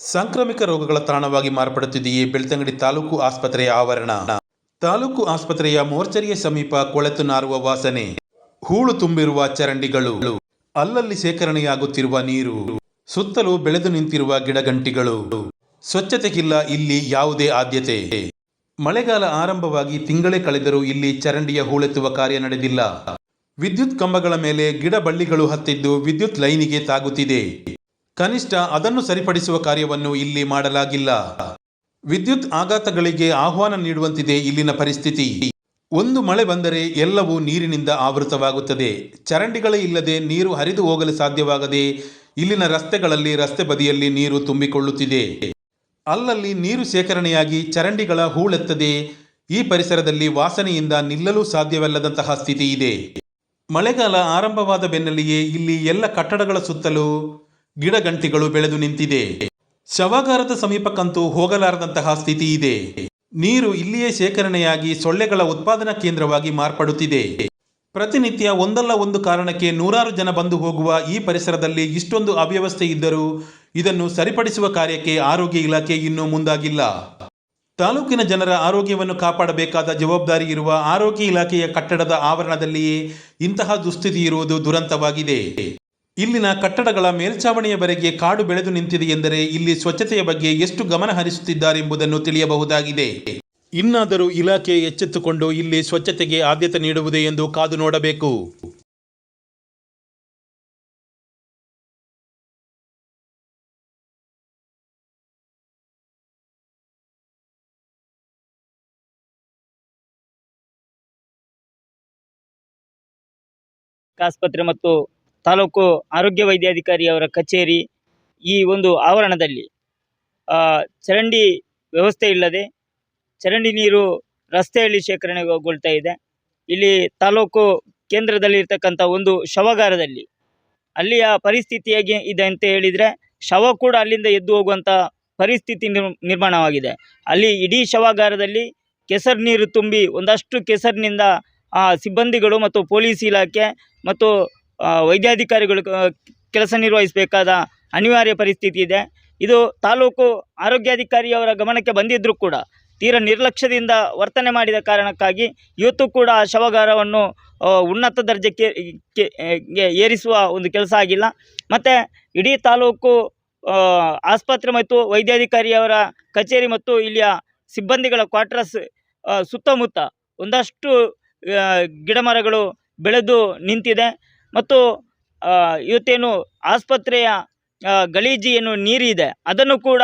ಸಾಂಕ್ರಾಮಿಕ ರೋಗಗಳ ತಾಣವಾಗಿ ಮಾರ್ಪಡುತ್ತಿದೆಯೇ ಬೆಳ್ತಂಗಡಿ ತಾಲೂಕು ಆಸ್ಪತ್ರೆಯ ಆವರಣ. ತಾಲೂಕು ಆಸ್ಪತ್ರೆಯ ಮೋರ್ಚರಿಯ ಸಮೀಪ ಕೊಳೆತು ನಾರುವ ವಾಸನೆ. ಹೂಳು ತುಂಬಿರುವ ಚರಂಡಿಗಳು. ಅಲ್ಲಲ್ಲಿ ಶೇಖರಣೆಯಾಗುತ್ತಿರುವ ನೀರು. ಸುತ್ತಲೂ ಬೆಳೆದು ನಿಂತಿರುವ ಗಿಡಗಂಟಿಗಳು. ಸ್ವಚ್ಛತೆಗಿಲ್ಲ ಇಲ್ಲಿ ಯಾವುದೇ ಆದ್ಯತೆ. ಮಳೆಗಾಲ ಆರಂಭವಾಗಿ ತಿಂಗಳೇ ಕಳೆದರೂ ಇಲ್ಲಿ ಚರಂಡಿಯ ಹೂಳೆತ್ತುವ ಕಾರ್ಯ ನಡೆದಿಲ್ಲ. ವಿದ್ಯುತ್ ಕಂಬಗಳ ಮೇಲೆ ಗಿಡ ಬಳ್ಳಿಗಳು ಹತ್ತಿದ್ದು ವಿದ್ಯುತ್ ಲೈನಿಗೆ ತಾಗುತ್ತಿದೆ. ಕನಿಷ್ಠ ಅದನ್ನು ಸರಿಪಡಿಸುವ ಕಾರ್ಯವನ್ನು ಇಲ್ಲಿ ಮಾಡಲಾಗಿಲ್ಲ. ವಿದ್ಯುತ್ ಆಘಾತಗಳಿಗೆ ಆಹ್ವಾನ ನೀಡುವಂತಿದೆ ಇಲ್ಲಿನ ಪರಿಸ್ಥಿತಿ. ಒಂದು ಮಳೆ ಬಂದರೆ ಎಲ್ಲವೂ ನೀರಿನಿಂದ ಆವೃತವಾಗುತ್ತದೆ. ಚರಂಡಿಗಳೇ ಇಲ್ಲದೆ ನೀರು ಹರಿದು ಹೋಗಲು ಸಾಧ್ಯವಾಗದೆ ಇಲ್ಲಿನ ರಸ್ತೆಗಳಲ್ಲಿ ರಸ್ತೆ ಬದಿಯಲ್ಲಿ ನೀರು ತುಂಬಿಕೊಳ್ಳುತ್ತಿದೆ. ಅಲ್ಲಲ್ಲಿ ನೀರು ಶೇಖರಣೆಯಾಗಿ ಚರಂಡಿಗಳ ಹೂಳೆತ್ತದೆ. ಈ ಪರಿಸರದಲ್ಲಿ ವಾಸನೆಯಿಂದ ನಿಲ್ಲಲು ಸಾಧ್ಯವಲ್ಲದಂತಹ ಸ್ಥಿತಿ ಇದೆ ಮಳೆಗಾಲ ಆರಂಭವಾದ ಬೆನ್ನಲ್ಲಿಯೇ ಇಲ್ಲಿ ಎಲ್ಲ ಕಟ್ಟಡಗಳ ಸುತ್ತಲೂ ಗಿಡಗಂಟಿಗಳು ಬೆಳೆದು ನಿಂತಿದೆ. ಶವಾಗಾರದ ಸಮೀಪಕ್ಕಂತೂ ಹೋಗಲಾರದಂತಹ ಸ್ಥಿತಿ ಇದೆ. ನೀರು ಇಲ್ಲಿಯೇ ಶೇಖರಣೆಯಾಗಿ ಸೊಳ್ಳೆಗಳ ಉತ್ಪಾದನಾ ಕೇಂದ್ರವಾಗಿ ಮಾರ್ಪಡುತ್ತಿದೆ. ಪ್ರತಿನಿತ್ಯ ಒಂದಲ್ಲ ಒಂದು ಕಾರಣಕ್ಕೆ ನೂರಾರು ಜನ ಬಂದು ಹೋಗುವ ಈ ಪರಿಸರದಲ್ಲಿ ಇಷ್ಟೊಂದು ಅವ್ಯವಸ್ಥೆ ಇದ್ದರೂ ಇದನ್ನು ಸರಿಪಡಿಸುವ ಕಾರ್ಯಕ್ಕೆ ಆರೋಗ್ಯ ಇಲಾಖೆ ಇನ್ನೂ ಮುಂದಾಗಿಲ್ಲ. ತಾಲೂಕಿನ ಜನರ ಆರೋಗ್ಯವನ್ನು ಕಾಪಾಡಬೇಕಾದ ಜವಾಬ್ದಾರಿ ಇರುವ ಆರೋಗ್ಯ ಇಲಾಖೆಯ ಕಟ್ಟಡದ ಆವರಣದಲ್ಲಿಯೇ ಇಂತಹ ದುಸ್ಥಿತಿ ಇರುವುದು ದುರಂತವಾಗಿದೆ. ಇಲ್ಲಿನ ಕಟ್ಟಡಗಳ ಮೇಲ್ಛಾವಣಿಯವರೆಗೆ ಕಾಡು ಬೆಳೆದು ನಿಂತಿದೆ ಎಂದರೆ ಇಲ್ಲಿ ಸ್ವಚ್ಛತೆಯ ಬಗ್ಗೆ ಎಷ್ಟು ಗಮನ ಹರಿಸುತ್ತಿದ್ದಾರೆಂಬುದನ್ನು ತಿಳಿಯಬಹುದಾಗಿದೆ. ಇನ್ನಾದರೂ ಇಲಾಖೆ ಎಚ್ಚೆತ್ತುಕೊಂಡು ಇಲ್ಲಿ ಸ್ವಚ್ಛತೆಗೆ ಆದ್ಯತೆ ನೀಡುವುದೇ ಎಂದು ಕಾದು ನೋಡಬೇಕು. ಆಸ್ಪತ್ರೆ ಮತ್ತು ತಾಲೂಕು ಆರೋಗ್ಯ ವೈದ್ಯಾಧಿಕಾರಿ ಅವರ ಕಚೇರಿ ಈ ಒಂದು ಆವರಣದಲ್ಲಿ. ಚರಂಡಿ ವ್ಯವಸ್ಥೆ ಇಲ್ಲದೆ ಚರಂಡಿ ನೀರು ರಸ್ತೆಯಲ್ಲಿ ಶೇಖರಣೆಗೊಳ್ತಾ ಇದೆ. ಇಲ್ಲಿ ತಾಲೂಕು ಕೇಂದ್ರದಲ್ಲಿ ಇರ್ತಕ್ಕಂಥ ಒಂದು ಶವಗಾರದಲ್ಲಿ. ಅಲ್ಲಿಯ ಪರಿಸ್ಥಿತಿ ಹೇಗೆ ಇದೆ ಅಂತ ಹೇಳಿದರೆ ಶವ ಕೂಡ ಅಲ್ಲಿಂದ ಎದ್ದು ಹೋಗುವಂಥ ಪರಿಸ್ಥಿತಿ ನಿರ್ ನಿರ್ಮಾಣವಾಗಿದೆ. ಅಲ್ಲಿ ಇಡೀ ಶವಾಗಾರದಲ್ಲಿ ಕೆಸರು ನೀರು ತುಂಬಿ ಒಂದಷ್ಟು ಕೆಸರಿನಿಂದ ಆ ಸಿಬ್ಬಂದಿಗಳು ಮತ್ತು ಪೊಲೀಸ್ ಇಲಾಖೆ ಮತ್ತು ವೈದ್ಯಾಧಿಕಾರಿಗಳು ಕೆಲಸ ನಿರ್ವಹಿಸಬೇಕಾದ ಅನಿವಾರ್ಯ ಪರಿಸ್ಥಿತಿ ಇದೆ. ಇದು ತಾಲೂಕು ಆರೋಗ್ಯಾಧಿಕಾರಿಯವರ ಗಮನಕ್ಕೆ ಬಂದಿದ್ದರೂ ಕೂಡ ತೀರ ನಿರ್ಲಕ್ಷ್ಯದಿಂದ ವರ್ತನೆ ಮಾಡಿದ ಕಾರಣಕ್ಕಾಗಿ ಇವತ್ತು ಕೂಡ ಶವಗಾರವನ್ನು ಉನ್ನತ ದರ್ಜೆಗೆ ಏರಿಸುವ ಒಂದು ಕೆಲಸ ಆಗಿಲ್ಲ. ಮತ್ತು ಇಡೀ ತಾಲೂಕು ಆಸ್ಪತ್ರೆ ಮತ್ತು ವೈದ್ಯಾಧಿಕಾರಿಯವರ ಕಚೇರಿ ಮತ್ತು ಇಲ್ಲಿಯ ಸಿಬ್ಬಂದಿಗಳ ಕ್ವಾರ್ಟರ್ಸ್ ಸುತ್ತಮುತ್ತ ಒಂದಷ್ಟು ಗಿಡಮರಗಳು ಬೆಳೆದು ನಿಂತಿದೆ. ಮತ್ತು ಇವತ್ತೇನು ಆಸ್ಪತ್ರೆಯ ಗಲೀಜಿ ಏನು ನೀರಿದೆ ಅದನ್ನು ಕೂಡ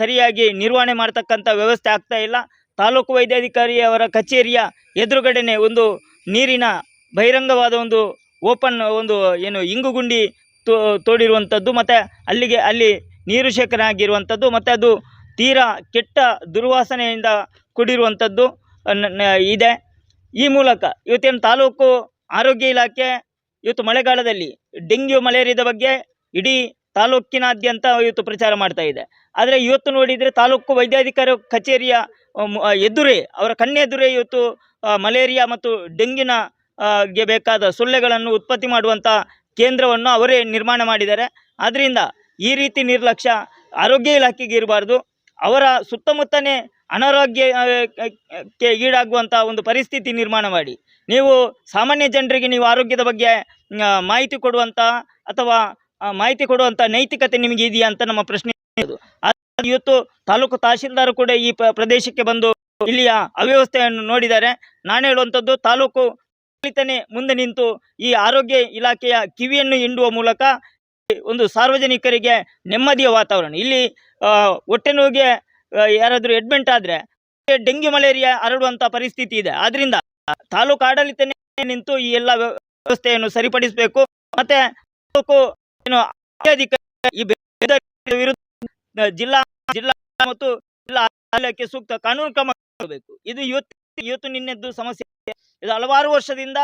ಸರಿಯಾಗಿ ನಿರ್ವಹಣೆ ಮಾಡ್ತಕ್ಕಂಥ ವ್ಯವಸ್ಥೆ ಆಗ್ತಾ ಇಲ್ಲ. ತಾಲೂಕು ವೈದ್ಯಾಧಿಕಾರಿಯವರ ಕಚೇರಿಯ ಎದುರುಗಡೆನೆ ಒಂದು ನೀರಿನ ಬಹಿರಂಗವಾದ ಒಂದು ಓಪನ್, ಒಂದು ಏನು ಇಂಗುಗುಂಡಿ ತೋ, ತೋಡಿರುವಂಥದ್ದು, ಮತ್ತು ಅಲ್ಲಿಗೆ, ಅಲ್ಲಿ ನೀರು ಶೇಖರಣೆ ಆಗಿರುವಂಥದ್ದು ಮತ್ತು ಅದು ತೀರಾ ಕೆಟ್ಟ ದುರ್ವಾಸನೆಯಿಂದ ಕೂಡಿರುವಂಥದ್ದು ಇದೆ. ಈ ಮೂಲಕ ಇವತ್ತೇನು ತಾಲೂಕು ಆರೋಗ್ಯ ಇಲಾಖೆ ಇವತ್ತು ಮಳೆಗಾಲದಲ್ಲಿ ಡೆಂಗ್ಯೂ ಮಲೇರಿಯಾದ ಬಗ್ಗೆ ಇಡೀ ತಾಲೂಕಿನಾದ್ಯಂತ ಇವತ್ತು ಪ್ರಚಾರ ಮಾಡ್ತಾ ಇದೆ. ಆದರೆ ಇವತ್ತು ನೋಡಿದರೆ ತಾಲೂಕು ವೈದ್ಯಾಧಿಕಾರಿ ಕಚೇರಿಯ ಎದುರೇ, ಅವರ ಕಣ್ಣೆದುರೇ ಇವತ್ತು ಮಲೇರಿಯಾ ಮತ್ತು ಡೆಂಗಿನ ಗೆ ಬೇಕಾದ ಸೊಳ್ಳೆಗಳನ್ನು ಉತ್ಪತ್ತಿ ಮಾಡುವಂಥ ಕೇಂದ್ರವನ್ನು ಅವರೇ ನಿರ್ಮಾಣ ಮಾಡಿದ್ದಾರೆ. ಆದ್ದರಿಂದ ಈ ರೀತಿ ನಿರ್ಲಕ್ಷ್ಯ ಆರೋಗ್ಯ ಇಲಾಖೆಗೆ ಇರಬಾರ್ದು. ಅವರ ಸುತ್ತಮುತ್ತನೇ ಅನಾರೋಗ್ಯ ಆ, ಕ್ಕೆ ಈಡಾಗುವಂಥ ಒಂದು ಪರಿಸ್ಥಿತಿ ನಿರ್ಮಾಣ ಮಾಡಿ. ನೀವು ಸಾಮಾನ್ಯ ಜನರಿಗೆ ನೀವು ಆರೋಗ್ಯದ ಬಗ್ಗೆ ಮಾಹಿತಿ ಕೊಡುವಂಥ ಅಥವಾ ಮಾಹಿತಿ ಕೊಡುವಂಥ ನೈತಿಕತೆ ನಿಮಗೆ ಇದೆಯಾ ಅಂತ ನಮ್ಮ ಪ್ರಶ್ನೆ. ಇವತ್ತು ತಾಲೂಕು ತಹಶೀಲ್ದಾರ್ ಕೂಡ ಈ ಪ್ರದೇಶಕ್ಕೆ ಬಂದು ಇಲ್ಲಿಯ ಅವ್ಯವಸ್ಥೆಯನ್ನು ನೋಡಿದ್ದಾರೆ. ನಾನು ಹೇಳುವಂಥದ್ದು ತಾಲೂಕು ಮುಂದೆ ನಿಂತು ಈ ಆರೋಗ್ಯ ಇಲಾಖೆಯ ಕಿವಿಯನ್ನು ಹಿಂಡುವ ಮೂಲಕ ಒಂದು ಸಾರ್ವಜನಿಕರಿಗೆ ನೆಮ್ಮದಿಯ ವಾತಾವರಣ. ಇಲ್ಲಿ ಹೊಟ್ಟೆ ನೋವಿಗೆ ಯಾರಾದರೂ ಅಡ್ಮಿಂಟ್ ಆದರೆ ಡೆಂಗ್ಯೂ, ಮಲೇರಿಯಾ ಹರಡುವಂಥ ಪರಿಸ್ಥಿತಿ ಇದೆ. ಆದ್ದರಿಂದ ತಾಲೂಕು ಆಡಳಿತನೇ ನಿಂತು ಈ ಎಲ್ಲ ವ್ಯವಸ್ಥೆಯನ್ನು ಸರಿಪಡಿಸಬೇಕು. ಮತ್ತೆ ಏನು ವಿರುದ್ಧ ಜಿಲ್ಲಾ ಜಿಲ್ಲಾ ಮತ್ತು ಜಿಲ್ಲಾ ಸೂಕ್ತ ಕಾನೂನು ಕ್ರಮ ಮಾಡಬೇಕು ಇದು ಇವತ್ತು ಇವತ್ತು ನಿನ್ನೆದ್ದು ಸಮಸ್ಯೆ. ಇದು ಹಲವಾರು ವರ್ಷದಿಂದ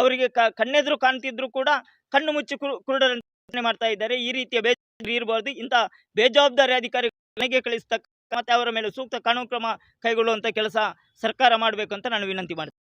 ಅವರಿಗೆ ಕಣ್ಣೆದ್ರು ಕಾಣ್ತಿದ್ರು ಕೂಡ ಕಣ್ಣು ಮುಚ್ಚಿ ಕುರುಡರನ್ನು ಮಾಡ್ತಾ ಇದ್ದಾರೆ. ಈ ರೀತಿಯ ಬೇಜವಾಬ್ದಾರಿ ಇರಬಾರ್ದು. ಇಂಥ ಬೇಜವಾಬ್ದಾರಿ ಅಧಿಕಾರಿಗಳಿಗೆ ಕಳಿಸ್ತಕ್ಕ ಮತ್ತೆ ಅವರ ಮೇಲೆ ಸೂಕ್ತ ಕಾನೂನು ಕ್ರಮ ಕೈಗೊಳ್ಳುವಂತ ಕೆಲಸ ಸರ್ಕಾರ ಮಾಡಬೇಕು ಅಂತ ನಾನು ವಿನಂತಿ ಮಾಡ್ತೀನಿ.